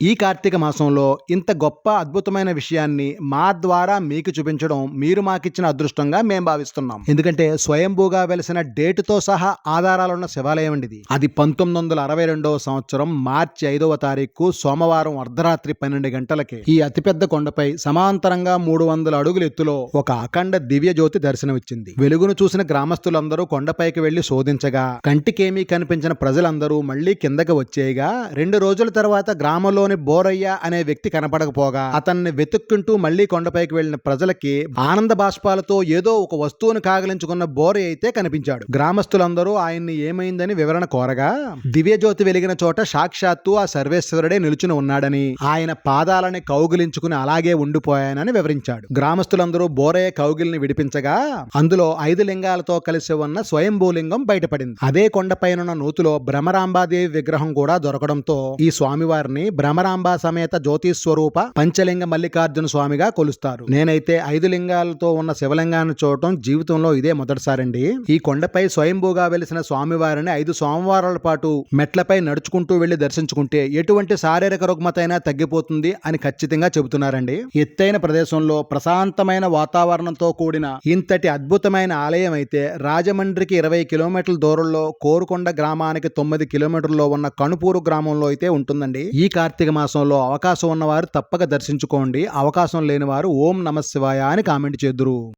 ఈ కార్తీక మాసంలో ఇంత గొప్ప అద్భుతమైన విషయాన్ని మా ద్వారా మీకు చూపించడం మీరు మాకిచ్చిన అదృష్టంగా మేము భావిస్తున్నాం. ఎందుకంటే స్వయంభూగా వెలిసిన డేటుతో సహా ఆధారాలున్న శివాలయం అండి ఇది అది పంతొమ్మిది వందల అరవై రెండవ సంవత్సరం మార్చి ఐదవ తారీఖు సోమవారం అర్ధరాత్రి పన్నెండు గంటలకి. ఈ అతిపెద్ద కొండపై సమాంతరంగా మూడు వందల అడుగుల ఎత్తులో ఒక అఖండ దివ్య జ్యోతి దర్శనమిచ్చింది. వెలుగును చూసిన గ్రామస్తులందరూ కొండపైకి వెళ్ళి శోధించగా కంటికేమీ కనిపించిన ప్రజలందరూ మళ్ళీ కిందకి వచ్చేయగా రెండు రోజుల తర్వాత గ్రామంలో గ్రామంలోని బోరయ్య అనే వ్యక్తి కనపడకపోగా అతన్ని వెతుక్కుంటూ మళ్ళీ కొండపైకి వెళ్ళిన ప్రజలకి ఆనంద బాష్పాలతో ఏదో ఒక వస్తువును కాగలించుకున్న బోరయ్య అయితే కనిపించాడు. గ్రామస్తులందరూ ఆయన్ని ఏమైందని వివరణ కోరగా దివ్యజ్యోతి వెలిగిన చోట సాక్షాత్తు ఆ సర్వేశ్వరుడే నిలుచుని ఉన్నాడని ఆయన పాదాలని కౌగిలించుకుని అలాగే ఉండిపోయానని వివరించాడు. గ్రామస్తులందరూ బోరయ్య కౌగిలిని విడిపించగా అందులో ఐదు లింగాలతో కలిసి ఉన్న స్వయంభూలింగం బయటపడింది. అదే కొండపైనున్న నూతులో భ్రమరాంబాదేవి విగ్రహం కూడా దొరకడంతో ఈ స్వామివారిని భ్రమరాంబ సమేత జ్యోతిస్వరూప పంచలింగ మల్లికార్జున స్వామిగా కొలుస్తారు. నేనైతే ఐదు లింగాలతో ఉన్న శివలింగాన్ని చూడటం జీవితంలో ఇదే మొదటిసారండి. ఈ కొండపై స్వయంభూగా వెలిసిన స్వామివారిని ఐదు సోమవారాల పాటు మెట్లపై నడుచుకుంటూ వెళ్ళి దర్శించుకుంటే ఎటువంటి శారీరక రుగ్మతైనా తగ్గిపోతుంది అని ఖచ్చితంగా చెబుతున్నారండి. ఎత్తైన ప్రదేశంలో ప్రశాంతమైన వాతావరణంతో కూడిన ఇంతటి అద్భుతమైన ఆలయం అయితే రాజమండ్రికి ఇరవై కిలోమీటర్ల దూరంలో కోరుకొండ గ్రామానికి తొమ్మిది కిలోమీటర్లో ఉన్న కణుపూరు గ్రామంలో అయితే ఉంటుందండి. ఈ కార్తీక మాసంలో అవకాశం ఉన్నవారు తప్పక దర్శించుకోండి. అవకాశం లేనివారు ఓం నమ శివాయ అని కామెంట్ చేద్దురు.